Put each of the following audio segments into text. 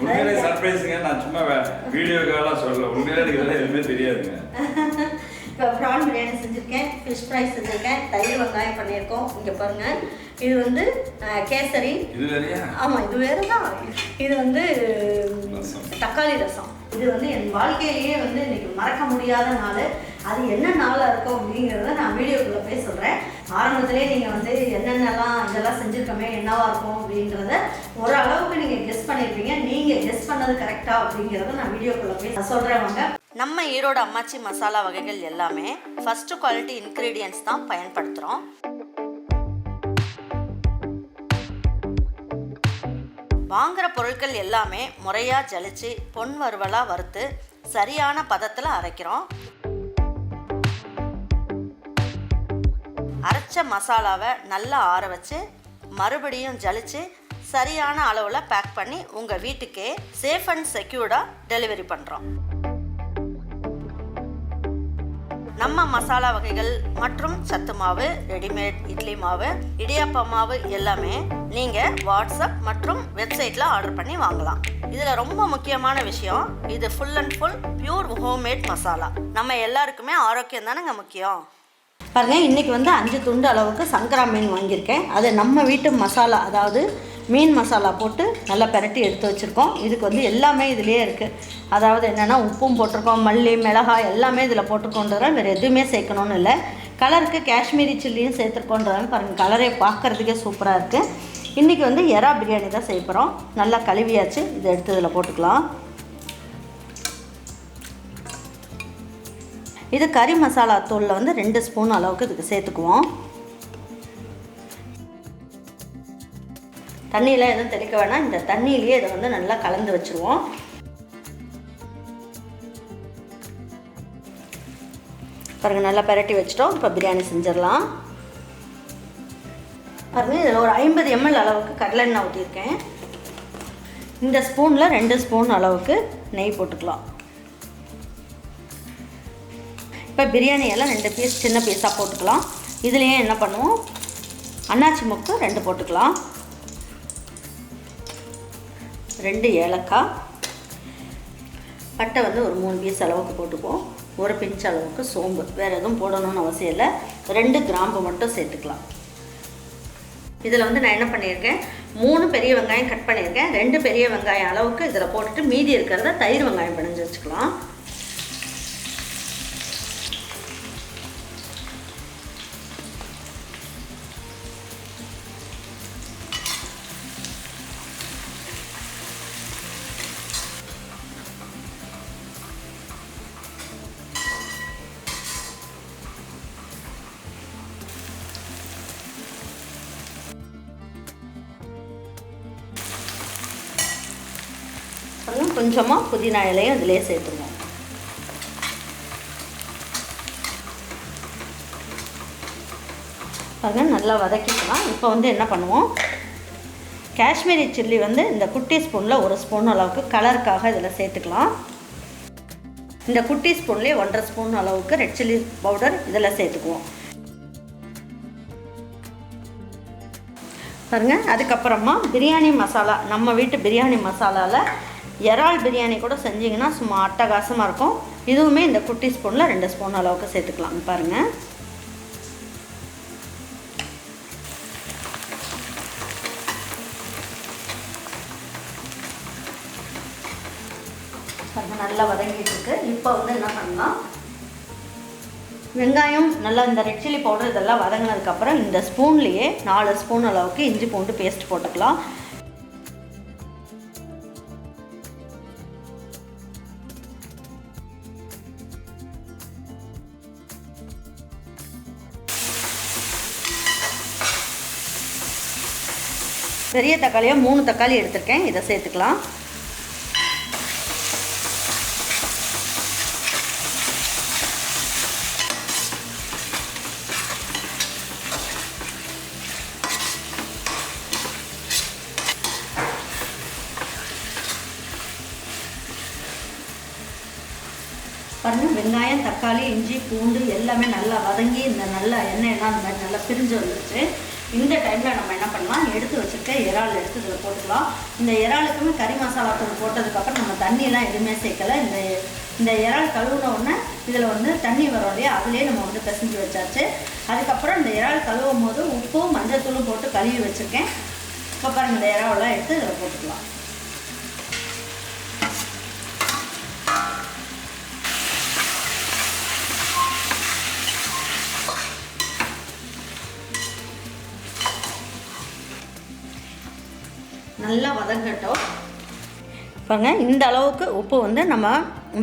உண்மையிலே சர்ப்ரைஸுங்க நான் சும்மா வீடியோக்காக சொல்லல. உண்மையிலே எனக்கு இதெல்லாம் எதுவுமே தெரியாதுங்க. இப்போ ப்ரான் பிரியாணி செஞ்சுருக்கேன் ஃபிஷ் ஃப்ரை செஞ்சுருக்கேன் தயிர் வெங்காயம் பண்ணியிருக்கோம். இங்கே பாருங்கள் இது வந்து கேசரி. இது வேறையா? ஆமாம் இது வேறு தான் இது வந்து. தக்காளி ரசம். இது வந்து என் வாழ்க்கையிலேயே வந்து இன்னைக்கு மறக்க முடியாத நாள். அது என்ன நாளாக இருக்கும் அப்படிங்கிறத நான் வீடியோக்குள்ளே போய் சொல்கிறேன் ஆரம்பத்திலே நீங்கள் வந்து என்னென்னலாம் இதெல்லாம் செஞ்சுருக்கோமே என்னவா இருக்கும் அப்படின்றத ஓரளவுக்கு நீங்கள் கெஸ் பண்ணியிருப்பீங்க நீங்கள் கெஸ் பண்ணது கரெக்டா அப்படிங்கிறத நான் வீடியோக்குள்ளே போய் சொல்கிறேன் வாங்க. நம்ம ஈரோடு அம்மாச்சி மசாலா வகைகள் எல்லாமே ஃபர்ஸ்ட் குவாலிட்டி இன்க்ரீடியன்ஸ் தான் பயன்படுத்துகிறோம் வாங்குற பொருட்கள் எல்லாமே முறையாக ஜலிச்சு பொன் வறுவலாக வறுத்து சரியான பதத்தில் அரைக்கிறோம். அரைச்ச மசாலாவை நல்லா ஆற வச்சு மறுபடியும் ஜலிச்சு சரியான அளவில் பேக் பண்ணி உங்கள் வீட்டுக்கே சேஃப் அண்ட் செக்யூர்டாக டெலிவரி பண்ணுறோம் நம்ம மசாலா வகைகள் மற்றும் சத்து மாவு ரெடிமேட் இட்லி மாவு இடியாப்ப மாவு எல்லாமே நீங்கள் வாட்ஸ்அப் மற்றும் வெப்சைட்டில் ஆர்டர் பண்ணி வாங்கலாம். இதில் ரொம்ப முக்கியமான விஷயம் இது full and full pure homemade masala. நம்ம எல்லாருக்குமே ஆரோக்கியம் தானேங்க முக்கியம்? பாருங்கள் இன்றைக்கி வந்து அஞ்சு துண்டு அளவுக்கு சங்கரா மீன் வாங்கியிருக்கேன். அது நம்ம வீட்டு மசாலா அதாவது மீன் மசாலா போட்டு நல்லா பெரட்டி எடுத்து வச்சுருக்கோம். இதுக்கு வந்து எல்லாமே இதுலேயே இருக்குது அதாவது என்னென்னா உப்பும் போட்டிருக்கோம் மல்லி மிளகாய் எல்லாமே இதில் போட்டிருக்கோன்றத வேறு எதுவுமே சேர்க்கணும்னு இல்லை. கலருக்கு காஷ்மீரி சில்லியும் சேர்த்துருக்கோன்றத பாருங்கள் கலரே பார்க்குறதுக்கே சூப்பராக இருக்குது இன்றைக்கி வந்து எறா பிரியாணி தான் செய்ய போகிறோம் நல்லா கழுவியாச்சு. இதை எடுத்து இதில் போட்டுக்கலாம். இது கறி மசாலா தூளில் வந்து ரெண்டு ஸ்பூன் அளவுக்கு இதுக்கு சேர்த்துக்குவோம். தண்ணியெலாம் எதுவும் தெளிக்க வேணாம். இந்த தண்ணியிலேயே இதை வந்து நல்லா கலந்து வச்சுருவோம். பாருங்கள் நல்லா பரட்டி வச்சிட்டோம். இப்போ பிரியாணி செஞ்சிடலாம். பாருங்கள் இதில் ஒரு ஐம்பது எம்எல் அளவுக்கு கடலெண்ணெய் ஊற்றிருக்கேன் இந்த ஸ்பூனில் ரெண்டு ஸ்பூன் அளவுக்கு நெய் போட்டுக்கலாம். இப்போ பிரியாணியெல்லாம் ரெண்டு பீஸ் சின்ன பீஸாக போட்டுக்கலாம். இதுலேயே என்ன பண்ணுவோம்? அன்னாச்சி முக்கு ரெண்டு போட்டுக்கலாம். ரெண்டு ஏலக்காய். பட்டை வந்து ஒரு மூணு பீஸ் அளவுக்கு போட்டுக்குவோம். ஒரு பிஞ்ச் அளவுக்கு சோம்பு. வேறு எதுவும் போடணும்னு அவசியம் இல்லை. ரெண்டு கிராம்பு மட்டும் சேர்த்துக்கலாம். இதில் வந்து நான் என்ன பண்ணியிருக்கேன்? மூணு பெரிய வெங்காயம் கட் பண்ணியிருக்கேன். ரெண்டு பெரிய வெங்காயம் அளவுக்கு இதில் போட்டுட்டு மீதி இருக்கிறத தயிர் வெங்காயம் பிணைஞ்சு வச்சுக்கலாம். கொஞ்சமாக புதினா இலையும் அதிலே சேர்த்துருவோம் பாருங்க நல்லா வதக்கிக்கலாம். இப்போ வந்து என்ன பண்ணுவோம்? காஷ்மீரி சில்லி வந்து இந்த குட்டி ஸ்பூனில் ஒரு ஸ்பூன் அளவுக்கு கலருக்காக இதில் சேர்த்துக்கலாம். இந்த குட்டி ஸ்பூன்லேயே ஒன்றரை ஸ்பூன் அளவுக்கு ரெட் சில்லி பவுடர் இதில் சேர்த்துக்குவோம். பாருங்க அதுக்கப்புறமா பிரியாணி மசாலா. நம்ம வீட்டு பிரியாணி மசாலாவில் இறால் பிரியாணி கூட செஞ்சிங்கன்னா சும்மா அட்டகாசமாக இருக்கும். இதுவுமே இந்த குட்டி ஸ்பூனில் ரெண்டு ஸ்பூன் அளவுக்கு சேர்த்துக்கலாம். பாருங்கள் பாருங்க நல்லா வதங்கிட்டு இருக்கு. இப்போ வந்து என்ன பண்ணலாம்? வெங்காயம் நல்லா இந்த ரெட் சில்லி பவுடர் இதெல்லாம் வதங்கினதுக்கப்புறம் இந்த ஸ்பூன்லேயே நாலு ஸ்பூன் அளவுக்கு இஞ்சி பூண்டு பேஸ்ட் போட்டுக்கலாம். பெரிய தக்காளியாக மூணு தக்காளி எடுத்திருக்கேன். இதை சேர்த்துக்கலாம். பாருங்கள் வெங்காயம் தக்காளி இஞ்சி பூண்டு எல்லாமே நல்லா வதங்கி இந்த நல்லா எண்ணெய் எல்லாம் மாதிரி நல்லா பிரிஞ்சு வந்துருச்சு. இந்த டைமில் நம்ம என்ன பண்ணலாம்? எடுத்து வச்சுருக்க இறால் எடுத்து இதில் போட்டுக்கலாம். இந்த இறாலுக்குமே கறி மசாலா தூள் போட்டதுக்கப்புறம் நம்ம தண்ணியெல்லாம் எதுவுமே சேர்க்கல. இந்த இந்த இறால் கழுவுன உடனே இதில் வந்து தண்ணி வரும் இல்லையா? அதுலேயே நம்ம வந்து பிசைஞ்சு வச்சாச்சு. அதுக்கப்புறம் இந்த இறால் கழுவும் போது உப்பும் மஞ்சள் தூளும் போட்டு கழுவி வச்சுருக்கேன். இப்போ பாருங்கள் இந்த இறாவெல்லாம் எடுத்து இதில் போட்டுக்கலாம். நல்லா வதங்கட்டும். பாருங்க இந்த அளவுக்கு உப்பு வந்து நம்ம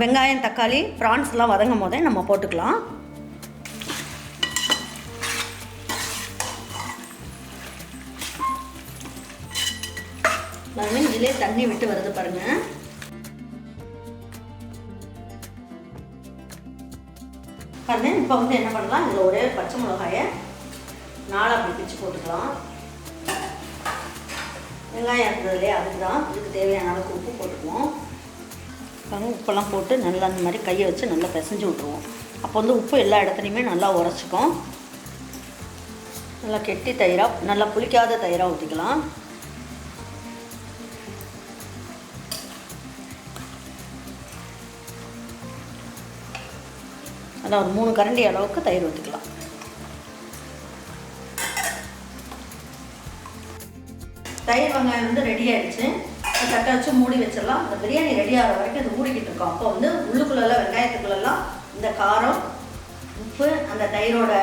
வெங்காயம் தக்காளி ப்ரான்ஸ்லாம் வதங்கும் போதே நம்ம போட்டுக்கலாம். பாருங்க இதிலே தண்ணி விட்டு வருது பாருங்க. பாருங்க இப்போ வந்து என்ன பண்ணலாம்? இதில் ஒரே பச்சை மிளகாயை நாளாக அப்படி பிச்சு போட்டுக்கலாம். வெங்காயம் இருக்கிறது இல்லையா அதுக்கு தான் இதுக்கு தேவையான அளவுக்கு உப்பு போட்டுக்குவோம். பாருங்க உப்பெல்லாம் போட்டு நல்லா அந்த மாதிரி கையை வச்சு நல்லா பிசைஞ்சு விட்ருவோம் அப்போ வந்து உப்பு எல்லா இடத்துலையுமே நல்லா உரைச்சிக்கும். நல்லா கெட்டி தயிராக நல்லா புளிக்காத தயிராக ஊற்றிக்கலாம் அதான் ஒரு மூணு கரண்டி அளவுக்கு தயிர் ஊற்றிக்கலாம் தயிர் வெங்காயம் வந்து ரெடி ஆயிடுச்சு. தட்டை வச்சு மூடி வச்சிடலாம். அந்த பிரியாணி ரெடி ஆகிற வரைக்கும் இது மூடிக்கிட்டு இருக்கோம். அப்போ வந்து உள்ளுக்குள்ளெல்லாம் வெங்காயத்துக்குள்ளெல்லாம் இந்த காரம் உப்பு அந்த தயிரோட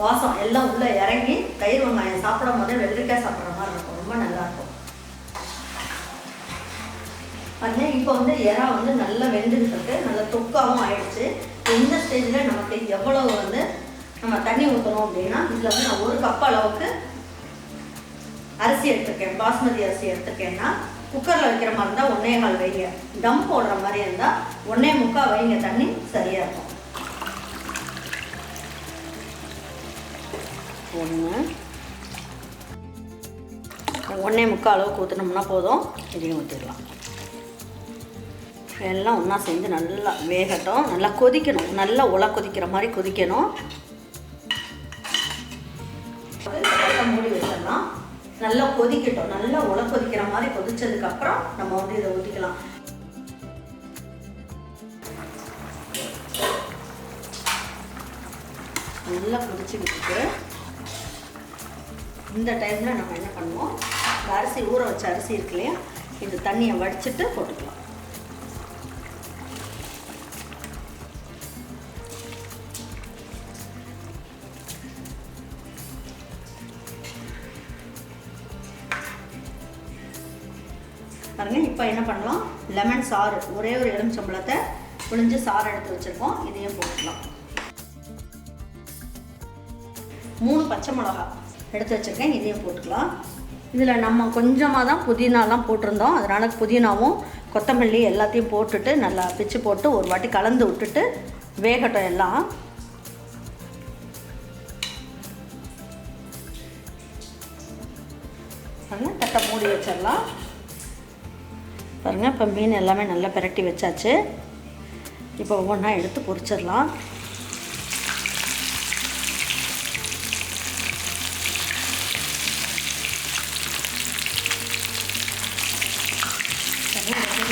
வாசம் எல்லாம் உள்ளே இறங்கி தயிர் வெங்காயம் சாப்பிடும் போதே வெள்ளரிக்காய் சாப்பிட்ற மாதிரி இருக்கும். ரொம்ப நல்லாயிருக்கும் பாருங்க இப்போ வந்து இறா வந்து நல்லா வெந்துக்கிட்டு இருக்கு. நல்லா தொக்காகவும் ஆயிடுச்சு. இந்த ஸ்டேஜில் நமக்கு எவ்வளோ வந்து நம்ம தண்ணி ஊற்றணும் அப்படின்னா இதில் வந்து நான் ஒரு கப் அளவுக்கு அரிசி எடுத்துருக்கேன் பாஸ்மதி அரிசி எடுத்துருக்கேன்னா குக்கரில் வைக்கிற மாதிரி இருந்தால் ஒன்றே கால் வைங்க. டம் போடுற மாதிரி இருந்தால் ஒன்றே முக்கால் வைங்க தண்ணி சரியாக இருக்கும் ஒன்று ஒன்றே முக்கால் அளவுக்கு ஊற்றினோம்னா போதும். இதையும் ஊற்றிடலாம் எல்லாம் ஒன்றா சேர்ந்து நல்லா வேகட்டும். நல்லா கொதிக்கணும். நல்லா உல கொதிக்கிற மாதிரி கொதிக்கணும். நல்லா கொதிக்கட்டும். நல்லா உல கொதிக்கிற மாதிரி கொதிச்சதுக்கு அப்புறம் நம்ம வந்து இதை ஊற்றிக்கலாம் நல்லா கொதிச்சுக்கிட்டு இந்த டைமில் நம்ம என்ன பண்ணுவோம்? இந்த அரிசி ஊற வச்ச அரிசி இருக்கு இல்லையா? இந்த தண்ணியை வடிச்சிட்டு போட்டுக்கலாம். சாறு ஒரே ஒரு எலுமிச்சம்பழத்தை புழிஞ்சு சாறு எடுத்து வச்சுருக்கோம். இதையும் போட்டுக்கலாம். மூணு பச்சை மிளகா எடுத்து வச்சுருக்கேன். இதையும் போட்டுக்கலாம். இதில் நம்ம கொஞ்சமாக தான் புதினாலாம் போட்டிருந்தோம். அதனால் புதினாவும் கொத்தமல்லி எல்லாத்தையும் போட்டுட்டு நல்லா பிச்சு போட்டு ஒரு வாட்டி கலந்து விட்டுட்டு வேகட்டும் எல்லாம். பாருங்க தட்டை மூடி வச்சிடலாம். பாருங்கள் இப்போ மீன் எல்லாமே நல்லா பிரட்டி வச்சாச்சு. இப்போ ஒவ்வொன்றா எடுத்து பொறிச்சிடலாம்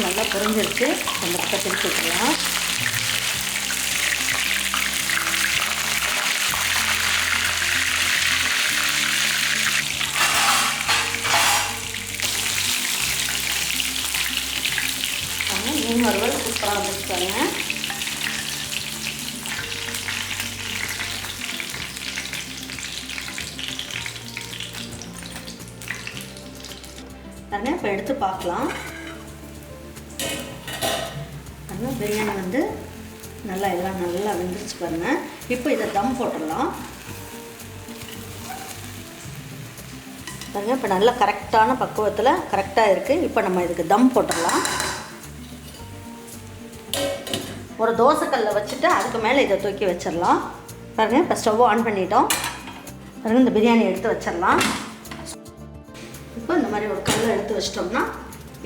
நல்லா பொரிஞ்சிருச்சு. அந்த பக்கம் திருப்பி மீன் வறுவல் சூப்பராக வந்துச்சு அதனால் பாருங்க இப்போ எடுத்து பார்க்கலாம். அதனால் பிரியாணி வந்து நல்லா எல்லாம் நல்லா வெந்துருச்சு பாருங்க. இப்போ இதை தம் போட்டுடலாம். பாருங்க இப்போ நல்லா கரெக்டான பக்குவத்தில் கரெக்டாக இருக்குது இப்போ நம்ம இதுக்கு தம் போட்டுடலாம். ஒரு தோசைக்கல்லை வச்சுட்டு அதுக்கு மேலே இதை தூக்கி வச்சிடலாம். பாருங்கள் இப்போ ஸ்டவ் ஆன் பண்ணிட்டோம். பாருங்கள் இந்த பிரியாணி எடுத்து வச்சிடலாம். இப்போ இந்த மாதிரி ஒரு கல்லை எடுத்து வச்சிட்டோம்னா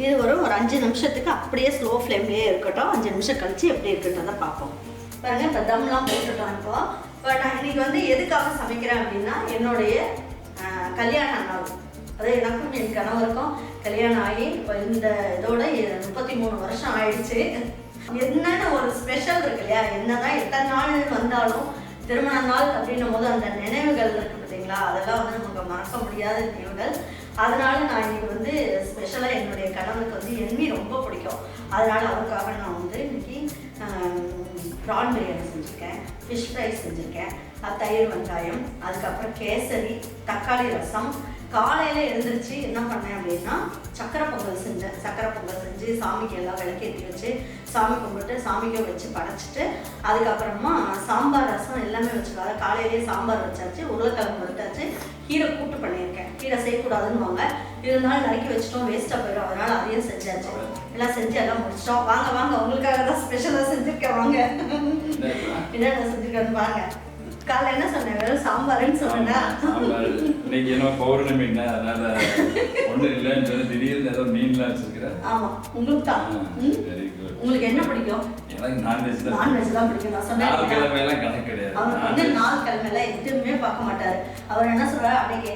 இது வரும் ஒரு அஞ்சு நிமிஷத்துக்கு அப்படியே ஸ்லோ ஃப்ளேம்லேயே இருக்கட்டும். அஞ்சு நிமிஷம் கழித்து எப்படி இருக்குன்றதை பார்ப்போம். பாருங்கள் இப்போ தம்லாம் போட்டுட்டோம் இப்போ. இப்போ நான் இன்றைக்கி வந்து எதுக்காக சமைக்கிறேன் அப்படின்னா என்னுடைய கல்யாண நாள். அது எனக்கும் என் கணவருக்கும் கல்யாணம் ஆகி இப்போ இந்த இதோட முப்பத்தி மூணு வருஷம் ஆயிடுச்சு. என்னென்ன ஒரு ஸ்பெஷல் இருக்கு இல்லையா? என்னதான் எத்தனை நாள் வந்தாலும் திருமண நாள் அப்படின்னும் போது அந்த நினைவுகள் இருக்கு பார்த்தீங்களா? அதெல்லாம் வந்து நமக்கு மறக்க முடியாத நினைவுகள். அதனால நான் இன்னைக்கு வந்து ஸ்பெஷலாக என்னுடைய கணவனுக்கு வந்து எண்ணி ரொம்ப பிடிக்கும். அதனால அவருக்காக நான் வந்து இன்னைக்கு ப்ரான் பிரியாணி செஞ்சுருக்கேன் ஃபிஷ் ஃப்ரை செஞ்சுருக்கேன் தயிர் வெங்காயம் அதுக்கப்புறம் கேசரி தக்காளி ரசம் காலையில் எழுந்திரிச்சு என்ன பண்ணேன் அப்படின்னா சக்கரை பொங்கல் செஞ்சேன். சக்கரை பொங்கல் செஞ்சு சாமிக்கு எல்லாம் விளக்கேற்றி வச்சு சாமி கும்பிட்டு சாமிக்கு வச்சு படைச்சிட்டு அதுக்கப்புறமா சாம்பார் ரசம் எல்லாமே வச்சுருக்கோம் அதை காலையிலேயே சாம்பார் வச்சாச்சு உருளைக்கிழங்கு வச்சாச்சு கீரை கூட்டு பண்ணியிருக்கேன். கீரை செய்யக்கூடாதுன்னுவாங்க. இருந்தாலும் நறுக்கி வச்சிட்டோம் வேஸ்ட்டாக போயிடும். அதனால அதையும் செஞ்சாச்சு. எல்லாம் செஞ்சு எல்லாம் முடிச்சிட்டோம். வாங்க வாங்க உங்களுக்காக தான் ஸ்பெஷலாக செஞ்சுருக்கேன். வாங்க. என்னென்ன செஞ்சுருக்கேன்னு பாருங்க. காலைல என்ன சொன்னேன்? வெறும் சாம்பார்னு சொன்னேன்னா. இன்னைக்கு என்ன பௌர்ணமி என்ன அதனால ஒண்ணும் இல்லைன்னு சொல்லி திடீர்னு ஏதோ மீன்லாம் வச்சிருக்கிறேன். ஆமா உங்களுக்கு தான். ம்? வெரி குட் உங்களுக்கு என்ன பிடிக்கும்? எனக்கு நான்வெஜ் தான். நான்வெஜ் தான் பிடிக்கும் நான் நாலு சொன்னேன் கிழமையெல்லாம் கணக்கு கிடையாது. அவர் வந்து நாள் கிழமையில எதுவுமே பார்க்க மாட்டாரு. அவர் என்ன சொல்றாரு? அன்னைக்கு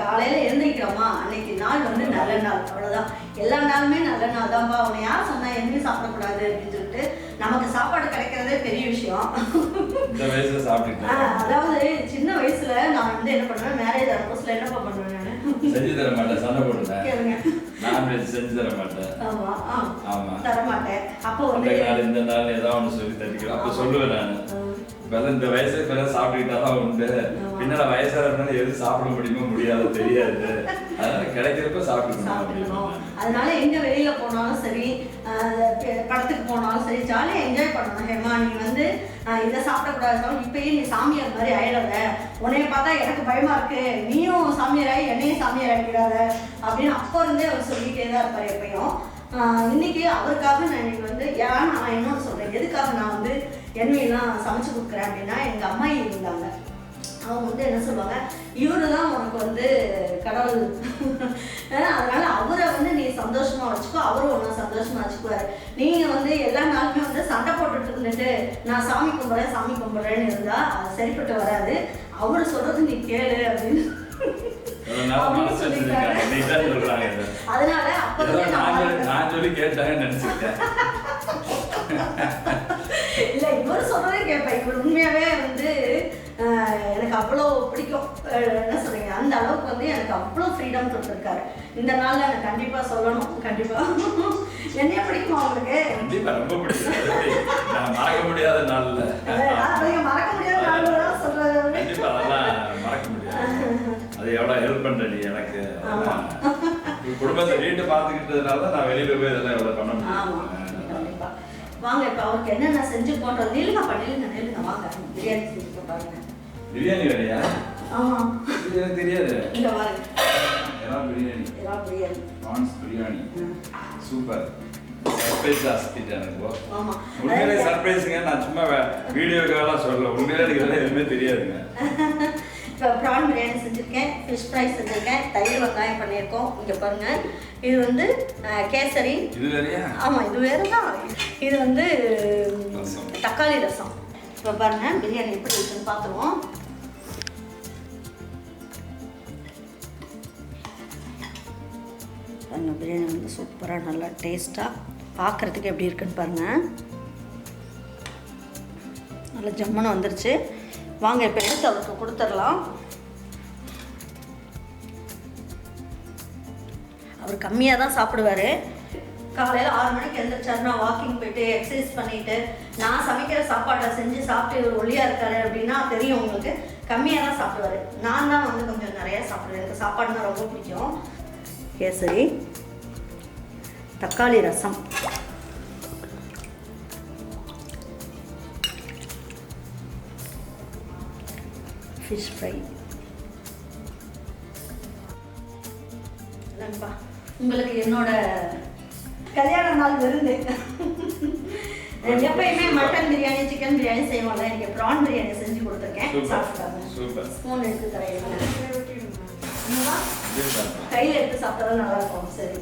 காலையில எழுந்திரிக்கிறோமா? அன்னைக்கு நாள் வந்து நல்ல நாள். அவ்வளவுதான். எல்லா நாளுமே நல்ல நாள் தான்ப்பா. அவனை யார் சொன்னா எதுவுமே சாப்பிடக்கூடாது அப்படின்னு சொல்லிட்டு நமக்கு சாப்பாடு கிடைக்கிறதே பெரிய விஷயம். அதாவது சின்ன வயசுல நான் வந்து என்ன பண்ணுவேன்? பண்ணுவேன் நான். செஞ்சு தர மாட்டேன் சண்டை நான்வெஜ் செஞ்சு தர மாட்டேன். ஆமா ஆமா. தர மாட்டேன். அப்போ அந்த வந்து நாள் இந்த நாள் ஏதாவது ஒன்று சொல்லி தட்டிக்கிறோம். அப்ப சொல்லுவேன் நான். இப்பெல்லாம் இந்த வயசுல இப்பெல்லாம் சாப்பிட்டுக்கிட்டாதான் உண்டு. பின்னால வயசாக இருந்தாலும் எது சாப்பிட முடியுமோ முடியாதோ தெரியாது. அதனால கிடைக்கிறப்ப சாப்பிட்டுக்கணும். அதனால எங்கே வெளியில் போனாலும் சரி படத்துக்கு போனாலும் சரி ஜாலியாக என்ஜாய் பண்ணணும். ஹேமா நீ வந்து இதை சாப்பிடக்கூடாது இப்பயே நீ சாமியார் மாதிரி ஆயிடாத. உன்னைய பார்த்தா எனக்கு பயமாக இருக்குது நீயும் சாமியார் ஆகி என்னையும் சாமியார் ஆகிடாத அப்படின்னு அப்போ இருந்தே அவர் சொல்லிக்கிட்டே தான் இருப்பார் எப்பயும். இன்னைக்கு அவருக்காக நான் இன்னைக்கு வந்து ஏன் நான் என்ன சொல்கிறேன் எதுக்காக நான் வந்து எண்ணெயெல்லாம் சமைச்சு கொடுக்குறேன் அப்படின்னா எங்கள் அம்மா இருந்தாங்க. அவங்க வந்து என்ன சொல்லுவாங்க? இவரு தான் உனக்கு வந்து கடவுள். அதனால அவரை வந்து நீ சந்தோஷமா வச்சுக்கோ. அவரும் உன்னை சந்தோஷமா வச்சுக்குவாரு. நீங்க வந்து எல்லா நாளுமே வந்து சண்டை போட்டுட்டு இருந்துட்டு நான் சாமி கும்பிட்றேன் சாமி கும்பிட்றேன்னு இருந்தா அது சரிப்பட்டு வராது. அவர் சொல்றது நீ கேளு அப்படின்னு. அதனால நான் சொல்லி- நினைச்சுக்கிட்டேன். இல்ல இவர் சொல்றதே கேட்பேன் இவர் உண்மையாவே வந்து எனக்கு அவ்வளோ பிடிக்கும். என்ன சொல்றீங்க? அந்த அளவுக்கு வந்து எனக்கு அவ்வளோ ஃப்ரீடம் கொடுத்துருக்காரு. இந்த நாள்ல எனக்கு கண்டிப்பா சொல்லணும். கண்டிப்பா. என்னைய பிடிக்குமா உங்களுக்கு? கண்டிப்பா ரொம்ப பிடிக்கும். நான் மறக்க முடியாத நாள்ல. மறக்க முடியாத நாள் அதெல்லாம் மறக்க முடியாது. அது எவ்வளவு ஹெல்ப் பண்ற நீ எனக்கு குடும்பத்தை வீட்டை பார்த்துக்கிட்டதுனால தான் நான் வெளியில போய் இதெல்லாம் எவ்வளவு பண்ண முடியும். வாங்க இப்ப அவருக்கு என்னென்ன செஞ்சு போட்டோம் நில்லுங்கப்பா நில்லுங்க நில்லுங்க. வாங்க பிரியாணி செஞ்சு பாருங்க. பிரியாணி வேலையா ஆமா. இது எனக்கு தெரியாது. இங்க பாருங்க. எல்லாம் பிரியாணி. இதெல்லாம் biryani. Prawns biryani. Super. Surprise ஆசிக்கிட்டேன் எனக்கு. ஆமா. உண்மையிலே சர்ப்ரைஸுங்க நான் சும்மா வீடியோக்காகலாம் சொல்லல. உண்மையிலே எனக்கு இதெல்லாம் எதுவுமே தெரியாதுங்க. இப்போ ப்ரான் பிரியாணி செஞ்சுருக்கேன் ஃபிஷ் ஃப்ரை செஞ்சுருக்கேன் தயிர் வெங்காயம் பண்ணியிருக்கோம். இங்கே பாருங்க. இது வந்து கேசரி. ஆமாம் இது வேறு தான் இது வந்து. தக்காளி ரசம். இப்போ பாருங்க பிரியாணி எப்படி இருக்குன்னு பார்த்துருவோம். பாருங்க பிரியாணி வந்து சூப்பராக நல்லா டேஸ்ட்டாக பார்க்குறதுக்கு எப்படி இருக்குன்னு பாருங்கள் நல்லா ஜம்முன்னு வந்துருச்சு. வாங்க இப்போ எடுத்து அவருக்கு கொடுத்துடலாம். அவர் கம்மியாக தான் சாப்பிடுவார். காலையில் ஆறு மணிக்கு எழுந்திரிச்சாருன்னா வாக்கிங் போயிட்டு எக்ஸசைஸ் பண்ணிட்டு நான் சமைக்கிற சாப்பாட்டை செஞ்சு சாப்பிட்டு இவர் ஒல்லியாக இருக்காரு அப்படின்னா தெரியும் உங்களுக்கு. கம்மியாக தான் சாப்பிடுவார். நான் தான் வந்து கொஞ்சம் நிறையா சாப்பிடுவேன். எனக்கு சாப்பாடுனா ரொம்ப பிடிக்கும். கேசரி தக்காளி ரசம். ஃபிஷ் ஃப்ரை நண்பா உங்களுக்கு என்னோட கல்யாண நாள் விருந்து. எப்பயுமே மட்டன் பிரியாணி சிக்கன் பிரியாணி செய்வோம்ல. எனக்கு ப்ரான் பிரியாணி செஞ்சு கொடுத்துருக்கேன். சூப்பர். சாப்பிட்டாங்க ஸ்பூன் எடுத்து தரையில. கையில் எடுத்து சாப்பிட்டா நல்லா இருக்கும் சரி.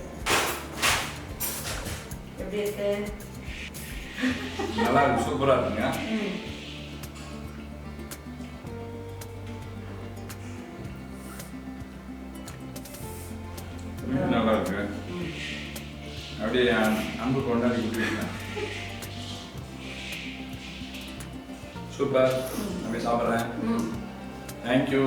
எப்படி இருக்கு? நல்லா இருக்கு சூப்பரா இருக்குங்க. நல்லா இருக்கு அப்படியே அன்பு கொண்டாடி கொடுத்துருக்கேன் சூப்பர். அப்படியே சாப்பிட்றேன். தேங்க்யூ